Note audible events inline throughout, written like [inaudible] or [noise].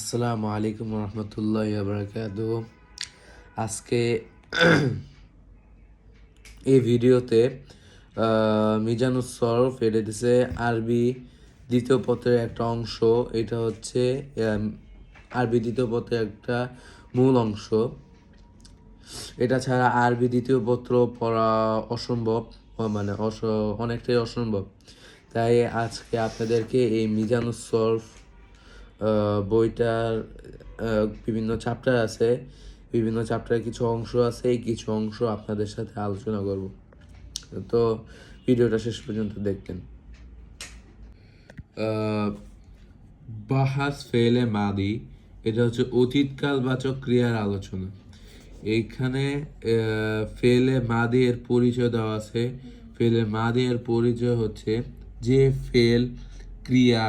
আসসালামু আলাইকুম রহমতুল্লাহ বারকাত আজকে এই ভিডিওতে মিজানুস সরফ এটা দিছে আরবি দ্বিতীয় পত্রের একটা অংশ। এটা হচ্ছে আরবি দ্বিতীয় পত্রের একটা মূল অংশ। এটা ছাড়া আরবি দ্বিতীয় পত্র পড়া অসম্ভব মানে অস, অনেকটাই অসম্ভব। তাই আজকে আপনাদেরকে এই মিজানুস সরফ বইটার বিভিন্ন চ্যাপ্টার আছে, বিভিন্ন চ্যাপ্টারের কিছু অংশ আছে, এই কিছু অংশ আপনাদের সাথে আলোচনা করব। তো ভিডিওটা শেষ পর্যন্ত দেখবেন। বাহাস ফেলে মাদি, এটা হচ্ছে অতীতকালবাচক ক্রিয়ার আলোচনা। এইখানে ফেলে মাদি এর পরিচয় দেওয়া আছে। ফেলে মাদি এর পরিচয় হচ্ছে যে ফেল ক্রিয়া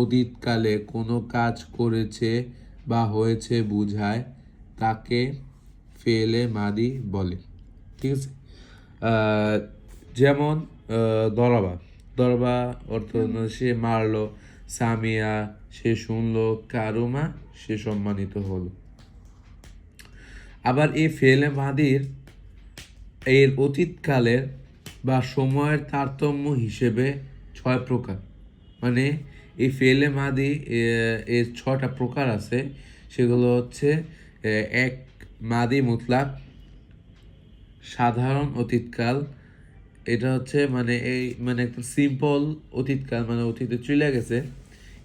অতীতকালে কোনো কাজ করেছে বা হয়েছে বুঝায় তাকে ফেলে মাদি বলে। ঠিক আছে? যেমন দরবা। দরবা অর্থ সে মারলো সামিয়া সে শুনলো কারুমা সে সম্মানিত হলো। আবার এই ফেলে মাদির এর অতীতকালের বা সময়ের তারতম্য হিসেবে ছয় প্রকার। মানে এই ফেলে মাদি এর ছটা প্রকার আছে। সেগুলো হচ্ছে এক মাদি মুতলাক, সাধারণ অতীতকাল, এটা হচ্ছে মানে এই মানে একটা সিম্পল অতীতকাল মানে অতীতে চলে গেছে,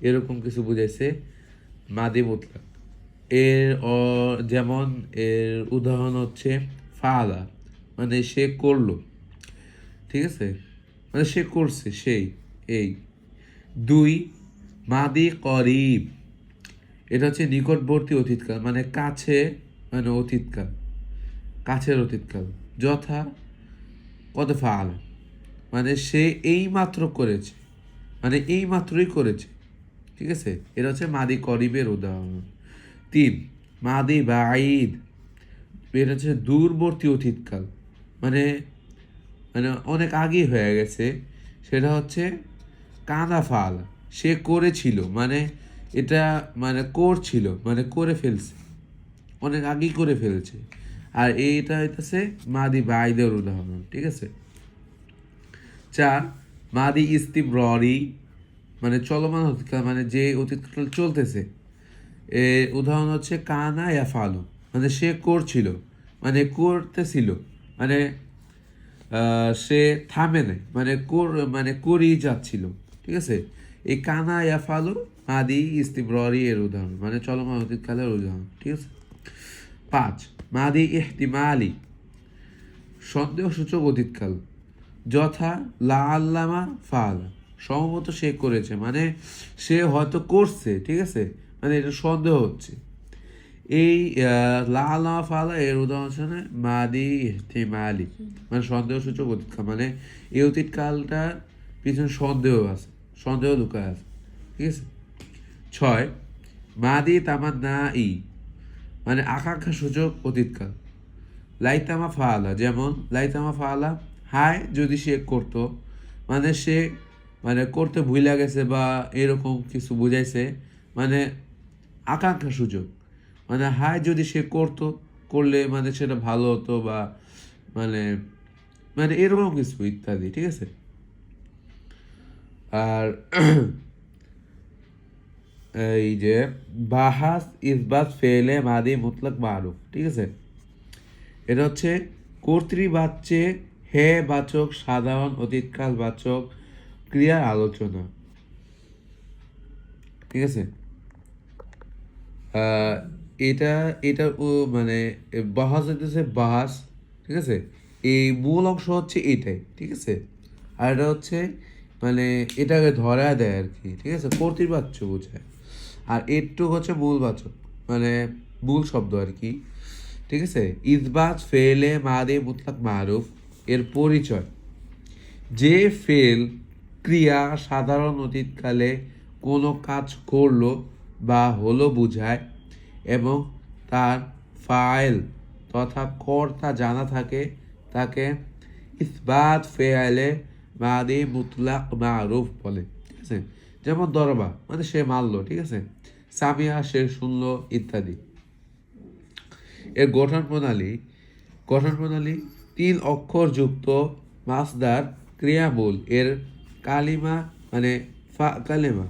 এরকম কিছু বুঝাইছে মাদি মুতলাক। এর যেমন এর উদাহরণ হচ্ছে ফালা মানে সে করল, ঠিক আছে? মানে সে করছে, সেই, এই। দুই মাদি করিব। এটা হচ্ছে নিকটবর্তী অতীতকাল মানে কাছে মানে অতীতকাল, কাছের অতীতকাল। যথা কত ফাল মানে সে এই মাত্র করেছে মানে এই মাত্রই করেছে। ঠিক আছে? এটা হচ্ছে মাদি করিবের উদাহরণ। তিন, মাদি বাঈদ, এটা হচ্ছে দূরবর্তী অতীতকাল মানে মানে অনেক আগেই হয়ে গেছে। সেটা হচ্ছে কাঁদা ফাল। সে করেছিল মানে এটা মানে করছিল মানে করে ফেলছে। অনেক আগেই করে ফেলছে। আর এইটা হইতেছে মাদি বাইদের উদাহরণ ঠিক আছে? চার মাদি ইস্তিমরি মানে চলমান অতীতকাল মানে যে অতীতকাল চলতেছে। এ উদাহরণ হচ্ছে, কানা ইয়া ফালু মানে সে করছিল মানে করতেছিল মানে সে থামে নাই মানে মানে করেই যাচ্ছিল, ঠিক আছে? এই কানা ইয়া ফালু মাদি ইস্তিমরি এর উদাহরণ। মানে চলমান অতীতকালের উদাহরণ, ঠিক আছে? পাঁচ, মাদি ইহতিমালি, সন্দেহসূচক অতীতকাল যথা লা আল্লামা ফালা, সম্ভবত সে করেছে মানে সে হয়তো করছে, ঠিক আছে? মানে এটা সন্দেহ হচ্ছে। এই লা আল্লামা ফালা এর উদাহরণ মাদি ইহতিমালি মানে সন্দেহসূচক অতীতকাল মানে এই অতীতকালটা পিছনে সন্দেহ আছে। সন্দেহ লুকায় আছে। ঠিক আছে? ছয় মাদি না ই মানে আকাঙ্ক্ষা সূচক অতীতকাল। লাইতামা ফালা যেমন লাইতামা ফালা হায় যদি সে করতো মানে সে মানে করতে ভুলে গেছে বা এরকম কিছু বুঝাইছে মানে আকাঙ্ক্ষা সুযোগ মানে হায় যদি সে করতো, করলে মানে সেটা ভালো হতো বা মানে মানে এরকম কিছু ইত্যাদি, ঠিক আছে? আর [clears throat] এই যে, বাহাস ইসবাত ফেলে মাদি মুতলাক মারুফ, ঠিক আছে? এটা হচ্ছে কর্তৃবাচ্যে হে বাচক সাধারণ অতীতকাল বাচক ক্রিয়ার আলোচনা। ঠিক আছে? এটা এটা ও মানে বাহাস হইতেছে বাহাস, ঠিক আছে? এই মূল অংশ হচ্ছে এটাই, ঠিক আছে? আর এটা হচ্ছে মানে এটাকে ধরা দেয় আর কি ঠিক আছে? কর্তৃবাচ্য বোঝায়। আর এরটুক হচ্ছে মূল বাচক মানে মূল শব্দ আর কি ঠিক আছে? ইসবাত, ফেলে মা মাদে, মুতলাক, মারুফ, এর পরিচয়। যে ফেল ক্রিয়া সাধারণ অতীতকালে কোনো কাজ করল বা হলো বুঝায় এবং তার ফাইল তথা কর্তা জানা থাকে, তাকে ইসবাত ফেয়ালে মাদি মুতলাক মারুফ বলে, ঠিক আছে? যেমন দরবা মানে সে মারলো, ঠিক আছে? সামিয়া সে শুনল, ইত্যাদি। এর গঠন প্রণালী গঠন প্রণালী, তিন অক্ষর যুক্ত মাসদার ক্রিয়ামূল এর কালিমা মানে ফা কালেমা।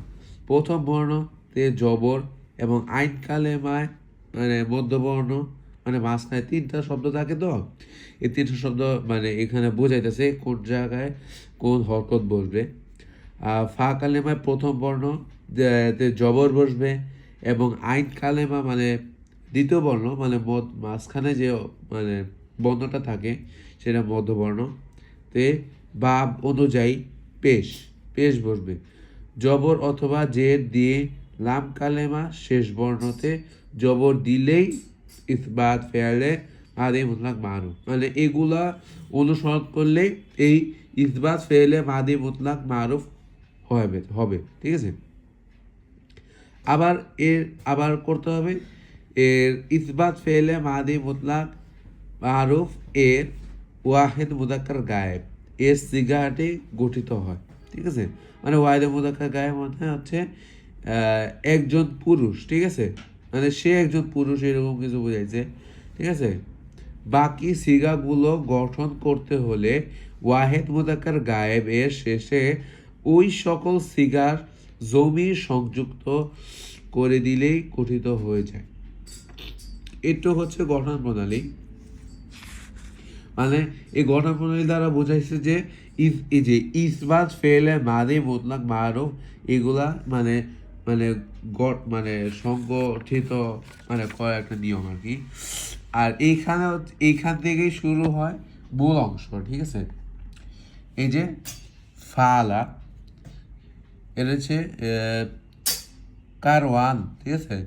প্রথম বর্ণ, তে জবর এবং আইন কালেমায় মানে মধ্যবর্ণ। মানে মাঝখানে তিনটা শব্দ থাকে তো? এই তিনটা শব্দ মানে এখানে বোঝাইতেছে কোন জায়গায় কোন হরকত বসবে। ফা কালেমায় প্রথম বর্ণ জবর বসবে এবং আইন কালেমা মানে দ্বিতীয় বর্ণ মানে মদ, মাঝখানে যে মানে বর্ণটা থাকে সেটা মধ্যবর্ণ তে বাব অনুযায়ী পেশ পেশ বসবে। জবর অথবা জের দিয়ে লাম কালেমা শেষ বর্ণতে জবর দিলেই ইসবাত, ফেয়ালে আদে মুতলাক মারু মানে এগুলা অনুসরণ করলে এই ইসবাত ফেলে মাদি মুতলাক, মারুফ হবে হবে। ঠিক আছে? আবার এর, আবার করতে হবে, এর ইসবাত ফেলে মাদি মুতলাক, মারুফ এর ওয়াহেদ মুদাক্কার গায়েব। এর সিগাটি গঠিত হয়। ঠিক আছে? মানে ওয়াহেদ মুদাক্কার গায়েব মানে হচ্ছে একজন পুরুষ। ঠিক আছে? মানে সে একজন পুরুষ এরকম কিছু বোঝাইছে, ঠিক আছে? বাকি সিগাগুলো গঠন করতে হলে ওয়াহেদ মুদাক্কার গায়েব এর শেষে ওই সকল সিগার জমি সংযুক্ত করে দিলেই গঠিত হয়ে যায়। এটু হচ্ছে গঠন প্রণালী। মানে এই গঠন প্রণালী দ্বারা বোঝাইছে যে ইস যে ইসবাত ফেলে মাদে, মোতলাক, মারুফ এগুলা মানে মানে গট মানে সংগঠিত মানে কয়েকটা নিয়ম আর কি। আর এইখানে এইখান থেকেই শুরু হয় মূল অংশ, ঠিক আছে? এই যে ফালা, এটা হচ্ছে কারওয়ান, ঠিক আছে?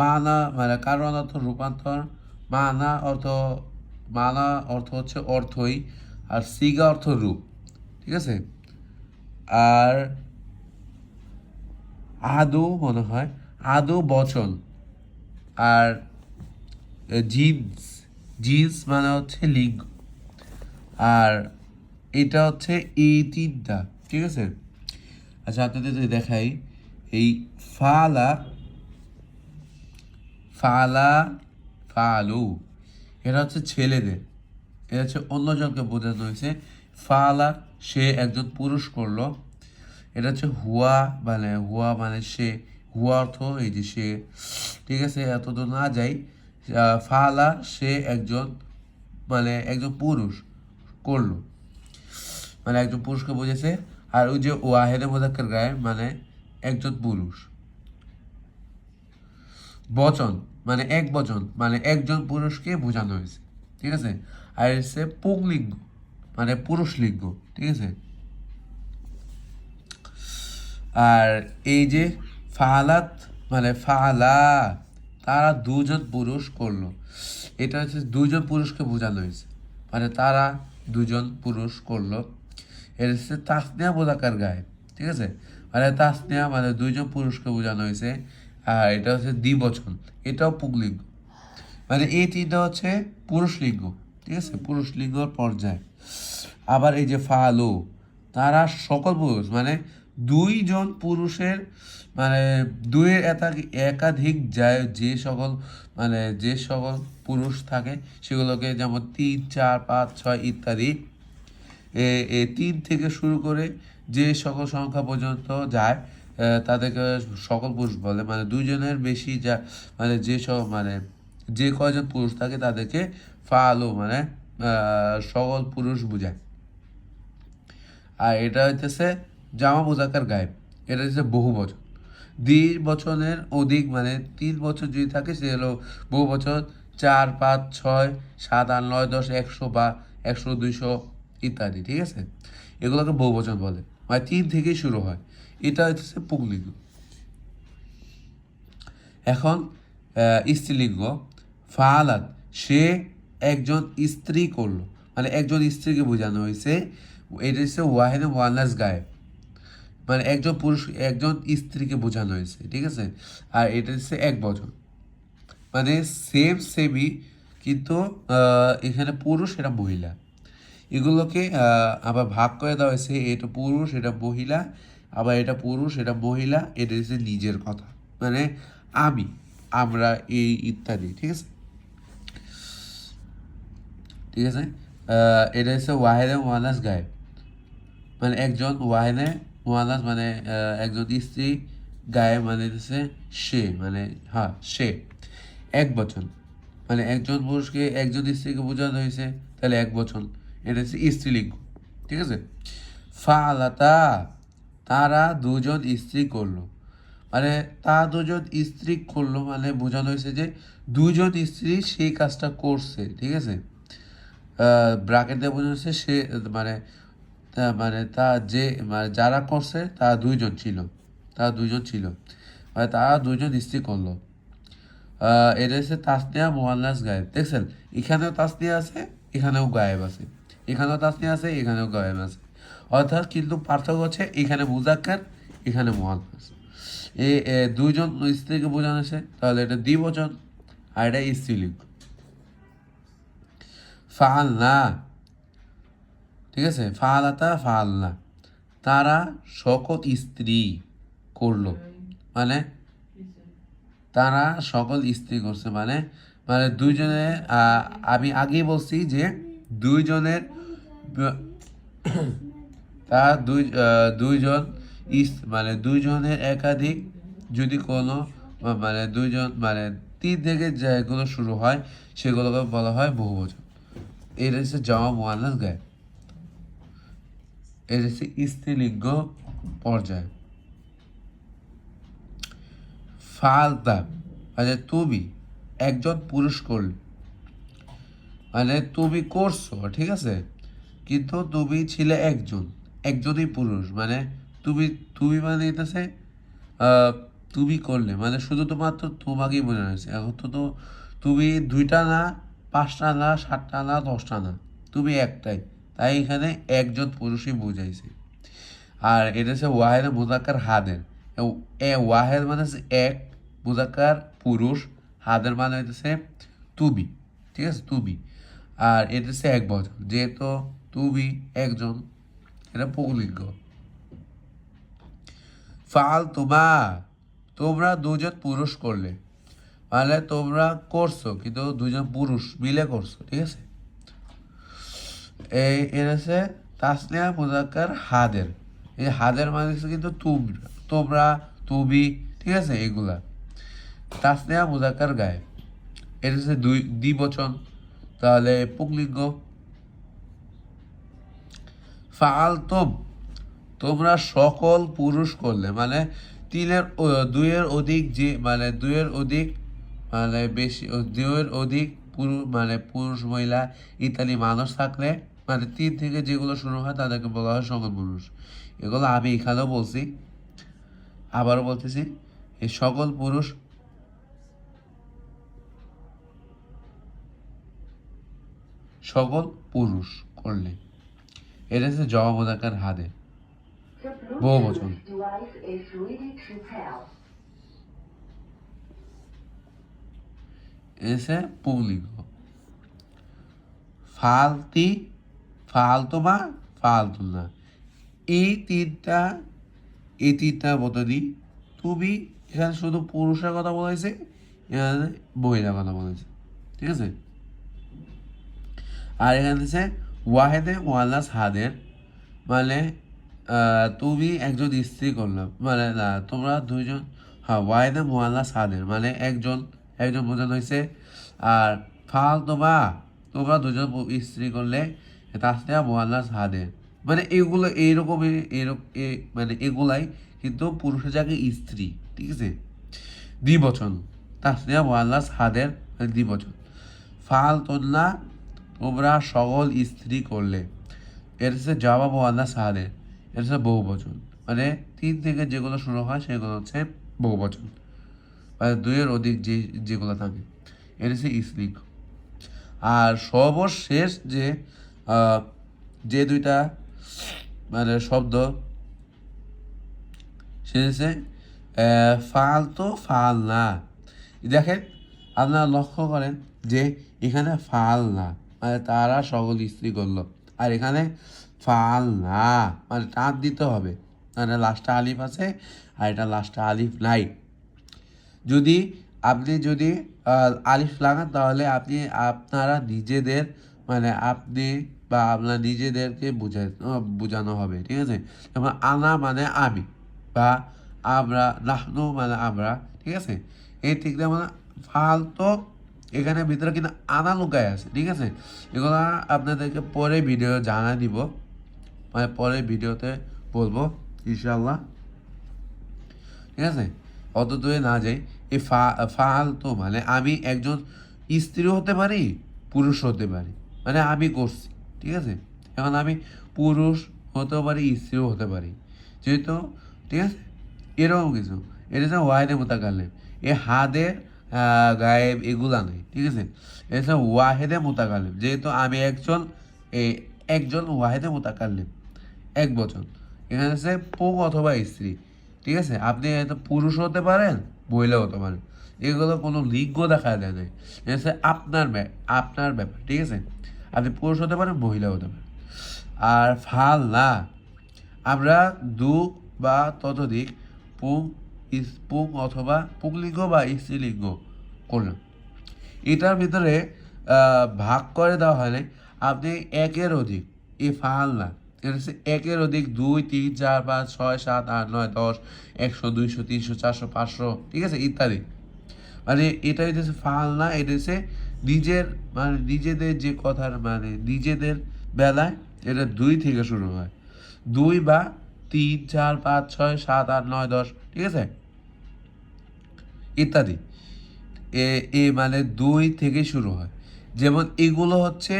মানা মানে কারওয়ান অর্থ রূপান্তর, মানা অর্থ মানা অর্থ হচ্ছে অর্থই, আর সিগা অর্থ রূপ, ঠিক আছে? আর আদৌ মনে হয়, আদৌ বচন। আর জিন্স জিন্স মানে হচ্ছে লিঙ্গ। আর এটা হচ্ছে এই তিনটা ঠিক আছে? আচ্ছা আপনাদের যদি দেখাই, এই ফালা ফালা, ফালু এটা হচ্ছে ছেলেদের। এটা হচ্ছে অন্যজনকে বোঝানো হয়েছে, ফালা সে একজন পুরুষ করল এটা হচ্ছে হুয়া মানে হুয়া মানে সে, হুয়া অর্থ এই যে সে। ঠিক আছে এত তো না যাই। ফালা, সে একজন মানে একজন পুরুষ করল। মানে একজন পুরুষকে বোঝাচ্ছে আর ওই যে ওয়াহেদে মোজাক্কের গায়ে মানে একজন পুরুষ। বচন মানে এক বচন মানে একজন পুরুষকে বোঝানো হয়েছে। ঠিক আছে? আর হচ্ছে পুংলিঙ্গ মানে পুরুষ লিঙ্গ ঠিক আছে? আর এই যে ফালাত মানে ফালা, তারা দুজন পুরুষ করল। এটা হচ্ছে দুজন পুরুষকে বোঝানো হয়েছে। মানে তারা দুজন পুরুষ করল। এটা হচ্ছে তাসনিয়া বোধাকার গায়ে, ঠিক আছে? মানে তাসনিয়া মানে দুইজন পুরুষকে বোঝানো হয়েছে। আর এটা হচ্ছে দ্বিবচন, এটাও পুংলিঙ্গ মানে এই তিনটা হচ্ছে পুরুষ লিঙ্গ, ঠিক আছে? পুরুষ লিঙ্গর পর্যায়। আবার এই যে ফালো, তারা সকল পুরুষ মানে দুইজন পুরুষের মানে দুইয়ের একাধিক যায়, যে সকল মানে যে সকল পুরুষ থাকে, সেগুলোকে যেমন তিন, চার, পাঁচ, ছয় ইত্যাদি। এ তিন থেকে শুরু করে যে সকল সংখ্যা পর্যন্ত যায় তাদেরকে সকল পুরুষ বলে। মানে দুইজনের বেশি যা মানে যে সব মানে যে কয়জন পুরুষ থাকে, তাদেরকে ফালো মানে সকল পুরুষ বোঝায়। আর এটা হইতেছে জামা মোজাকার গায়েব। এটা হচ্ছে বহু বচন। দ্বি বচনের অধিক মানে তিন বছর যদি থাকে, সে হলো বহু বছর চার, পাঁচ, ছয়, সাত, আট, নয়, দশ, একশো বা একশো, দুইশো ইত্যাদি, ঠিক আছে? এগুলোকে বহু বচন বলে। মানে তিন থেকেই শুরু হয়। এটা হচ্ছে পুংলিঙ্গ। এখন স্ত্রীলিঙ্গ। ফালাত সে একজন স্ত্রী করল। মানে একজন স্ত্রীকে বোঝানো হয়েছে। এটা হচ্ছে ওয়াহেদ ওয়ানাস গায়ে মানে একজন পুরুষ, একজন স্ত্রীকে বোঝানো হয়েছে, ঠিক আছে? আর এটা হচ্ছে এক বছর। মানে সেম সেমই কিন্তু এখানে পুরুষ, এটা মহিলা। এগুলোকে আবার ভাগ করে দেওয়া হয়েছে, এটা পুরুষ, এটা মহিলা, আবার এটা পুরুষ, এটা মহিলা, এটা হচ্ছে নিজের কথা। মানে আমি, আমরা, এই ইত্যাদি, ঠিক আছে? ঠিক আছে? এটা হচ্ছে ওয়াহেদে ওয়ানাস গায়েব। মানে একজন ওয়াহেদে মোয়ানাস মানে একজন স্ত্রী গায়ে মানে হচ্ছে সে মানে হ্যাঁ সে। এক বচন। মানে একজন পুরুষকে একজন স্ত্রীকে বোঝানো হয়েছে, তাহলে এক বচন। এটা হচ্ছে স্ত্রীলিঙ্গ, ঠিক আছে? ফালাতা, তারা দুজন স্ত্রী করল। মানে তা দুজন স্ত্রী করল মানে বোঝানো হয়েছে যে দুজন স্ত্রী সেই কাজটা করছে, ঠিক আছে? ব্রাকেট দিয়ে বোঝানো হচ্ছে সে মানে তা- মানে তা যে মানে যারা করছে, তা দুইজন ছিল। তারা দুইজন ছিল। মানে তারা দুইজন স্ত্রী করল। এটা হচ্ছে তাসনিয়া মোহাল্লাস গায়েব। দেখছেন, এখানেও তাসনিয়া আছে, এখানেও গায়েব আছে। এখানেও তাসনিয়া আছে, এখানেও গায়েব আছে। অর্থাৎ কিন্তু পার্থক্য হচ্ছে, এখানে মুজাক্কার, এখানে মোহাল্লাস এ দুইজন স্ত্রীকে বোঝানো আছে তাহলে এটা দ্বিবচন আর এটা স্ত্রীলিঙ্গ। ফালনা ঠিক আছে? ফালাতা ফালনা। তারা সকল স্ত্রী করল। মানে? তারা সকল স্ত্রী করছে। মানে? মানে দুইজনে আমি আগেই বলছি যে দুইজনের, তার দুই দুইজন মানে দুইজনের একাধিক যদি কোনো মানে দুইজন মানে তিন থেকে যেগুলো শুরু হয়, সেগুলোকে বলা হয় বহুবচন। এর হচ্ছে জামা মোয়ান্নাস গায়ে হচ্ছে স্ত্রীলিঙ্গ পর্যায়। ফালতা মানে তুমি একজন পুরুষ করলে। মানে তুমি করছ, ঠিক আছে? কিন্তু তুমি ছিলে একজন, একজনই পুরুষ। মানে তুমি তুমি মানে এটাছে তুমি করলে। মানে শুধু তো মাত্র তোমাকেই মনে হয়েছে। এখন তো তো তুমি দুইটা না, পাঁচটা না, সাতটা না, দশটা না। তুমি একটাই। তাই এখানে একজন পুরুষই বুঝাইছে। আর এটা হচ্ছে ওয়াহেদ মুজাক্কার হাদের। এ- ওয়াহেদ মানে হচ্ছে এক মুজাক্কার পুরুষ, হাদের মানে হচ্ছে তুবি, ঠিক আছে? তুবি। আর এটা হচ্ছে এক বছর, যেহেতু তুবি একজন, এটা পৌলিঙ্গ ফাল তোমা, তোমরা দুজন পুরুষ করলে। মানে তোমরা করছ, কিন্তু দুজন পুরুষ মিলে করছ, ঠিক আছে? এই, এর আছে তাসনিয়া, মুজাক্কার, হাদের। এই হাদের মানে কিন্তু তোমরা তোমরা তুমি ঠিক আছে, এগুলা। তাসনিয়া, মুজাক্কার গায়ে হচ্ছে দুই, দ্বিবচন। তাহলে পুংলিঙ্গ। ফালতম তোমরা সকল পুরুষ করলে মানে তিনের দুইয়ের অধিক যে মানে দুইয়ের অধিক মানে বেশি, দুইয়ের অধিক পুরুষ মানে পুরুষ, মহিলা, ইত্যাদি মানুষ থাকলে মানে তিন থেকে যেগুলো শুরু হয় তাদেরকে বলা হয় সকল পুরুষ এগুলো আমি এখানেও বলছি, আবারও বলতেছি এই সকল পুরুষ সকল পুরুষ করলে। এটা হচ্ছে জবাবদাকার হাদে। বহু pair. এসে পুংলিঙ্গ। ফালতি ফালতোমা ফালতুনা এই তিনটা এই তিনটা বদলি তুমি এখানে শুধু পুরুষের কথা বলেছে, এখানে মহিলার কথা বলেছে। ঠিক আছে? আর এখানে আছে ওয়াহেদে ওয়ালাস হাদের মানে তুমি একজন স্ত্রী করলাম মানে না, তোমরা দুইজন হ্যাঁ ওয়াহেদে মোয়াল্লাস হাদের মানে একজন একজন বোঝানো হয়েছে। আর ফাল তোমা তোমরা দুজন স্ত্রী করলে তাসনিয়া মোয়াল্লাস হাদের মানে এগুলো এইরকমই এরকম মানে এগুলাই কিন্তু পুরুষের জায়গায় স্ত্রী, ঠিক আছে? দ্বিবচন। তাসনিয়া মোয়াল্লাস হাদের মানে দ্বিবচন। ফাল তোল্লা তোমরা সকল স্ত্রী করলে। এর হচ্ছে জবাব ওয়ান্না সাহাদে এর হচ্ছে বহু বচন মানে তিন থেকে যেগুলো শুরু হয়, সেগুলো হচ্ছে বহু বচন মানে দুইয়ের অধিক যে, যেগুলো থাকে। এর হচ্ছে ইসলিক আর সর্বশেষ যে যে দুইটা মানে শব্দ সে হচ্ছে ফাল তো ফাল না দেখেন, আপনারা লক্ষ্য করেন যে এখানে ফাল না মানে তারা সকল স্ত্রী করল। আর এখানে ফাল না মানে টান দিতে হবে। মানে লাস্টে আলিফ আছে, আর এটা লাস্টে আলিফ নাই। যদি আপনি যদি আলিফ লাগান, তাহলে আপনি, আপনারা নিজেদের মানে আপনি বা আপনার নিজেদেরকে বুঝাই বোঝানো হবে, ঠিক আছে? যেমন আনা মানে আমি বা আমরা নাহনু মানে আমরা, ঠিক আছে? এই ঠিক যেমন ফালতো, এখানে ভিতরে কিন্তু আনা লুকায় আছে, ঠিক আছে? এগুলো আপনাদেরকে পরে ভিডিও জানা দিব। মানে পরে ভিডিওতে বলব ইনশাল্লাহ ঠিক আছে? অত দূরে না যাই। এই ফা ফালতু মানে আমি একজন স্ত্রী হতে পারি, পুরুষ হতে পারি। মানে আমি করছি, ঠিক আছে? এখন আমি পুরুষ হতেও পারি, স্ত্রীও হতে পারি। যেহেতু, ঠিক আছে? এরকম কিছু। এটা হচ্ছে ওয়াহেদে মোতাকাল্লেম এ হাদের গায়েব এগুলা নেই, ঠিক আছে? এটা হচ্ছে ওয়াহেদে মোতাকাল্লেম যেহেতু আমি একজন এই একজন ওয়াহেদে মোতাকাল্লেম এক বচন এখানে হচ্ছে পুং অথবা স্ত্রী, ঠিক আছে? আপনি হয়তো পুরুষ হতে পারেন মহিলা হতে পারেন। এগুলো কোনো লিঙ্গ দেখা দেয় নাই। এটা হচ্ছে আপনার আপনার ব্যাপার, ঠিক আছে? আপনি পুরুষ হতে পারেন মহিলা হতে পারেন। আর ফাল আমরা দু বা ততোধিক পুং পুং অথবা পুংলিঙ্গ বা স্ত্রীলিঙ্গ করলাম। এটার ভিতরে ভাগ করে দেওয়া নাই। আপনি একের অধিক, এ ফাল না। এটা হচ্ছে একের অধিক দুই, তিন, চার, পাঁচ, ছয়, সাত, আট, নয়, দশ, একশো, দুইশো, তিনশো, চারশো, পাঁচশো, ঠিক আছে, ইত্যাদি। মানে এটা হচ্ছে না, এটা হচ্ছে নিজের মানে নিজেদের যে কথার মানে নিজেদের বেলায় এটা দুই থেকে শুরু হয়। দুই বা তিন, চার, পাঁচ, ছয়, সাত, আট, নয়, দশ, ঠিক আছে? ইত্যাদি। এ এ মানে দুই থেকে শুরু হয়। যেমন এগুলো হচ্ছে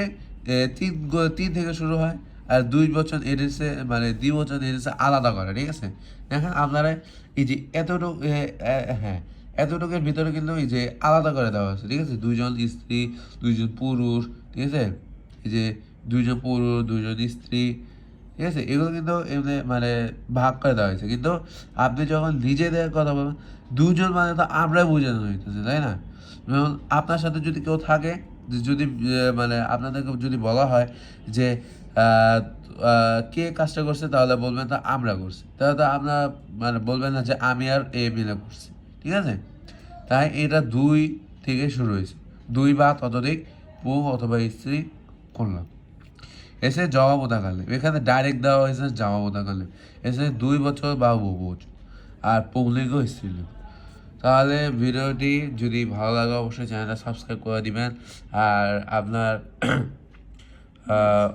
তিন তিন থেকে শুরু হয় আর দুই বছর এদেশে মানে দুই বছর এদেশে আলাদা করে, ঠিক আছে? দেখেন আপনারা এই যে এতটুকু হ্যাঁ এতটুকুর ভিতরে কিন্তু এই যে আলাদা করে দেওয়া আছে ঠিক আছে? দুইজন স্ত্রী, দুইজন পুরুষ, ঠিক আছে? এই যে দুইজন পুরুষ, দুইজন স্ত্রী, ঠিক আছে? এগুলো কিন্তু এমনি মানে ভাগ করে দেওয়া হয়েছে। কিন্তু আপনি যখন নিজেদের কথা বলবেন দুজন মানে তো আমরা বোঝানো হইতেছে, তাই না? যেমন আপনার সাথে যদি কেউ থাকে, যদি মানে আপনাদেরকে যদি বলা হয় যে কে কাজটা করছে, তাহলে বলবেন তো আমরা করছি। তাহলে তো আপনার মানে বলবেন না যে আমি আর এ মিলে করছি। ঠিক আছে? তাই এটা দুই থেকে শুরু হয়েছে। দুই বা ততোধিক পুং অথবা স্ত্রী করলাম এসে জবাব উদাকালে এখানে ডাইরেক্ট দেওয়া হয়েছে জবাব উদাকালে এসে দুই বছর বা বহু বছর। আর পুংলিঙ্গ স্ত্রীলিঙ্গ তাহলে ভিডিওটি যদি ভালো লাগে, অবশ্যই চ্যানেলটা সাবস্ক্রাইব করে দিবেন। আর আপনার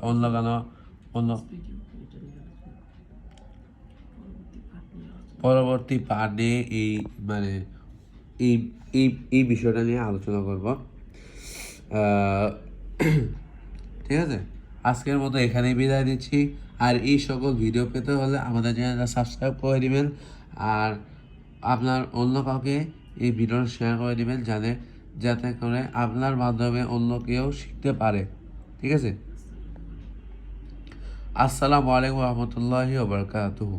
অন্য কোনো, অন্য পরবর্তী পার্টে এই মানে এই এই এই বিষয়টা নিয়ে আলোচনা করব। ঠিক আছে? আজকের মতো এখানেই বিদায় দিচ্ছি আর এই সকল ভিডিও পেতে হলে আমাদের চ্যানেলটা সাবস্ক্রাইব করে দিবেন। আর আপনার অন্য কাউকে এই ভিডিওটা শেয়ার করে দিবেন যাতে যাতে করে আপনার মাধ্যমে অন্য কেউ শিখতে পারে। ঠিক আছে? আসসালামু আলাইকুম রহমতুল্লাহি ওবরকাতুহু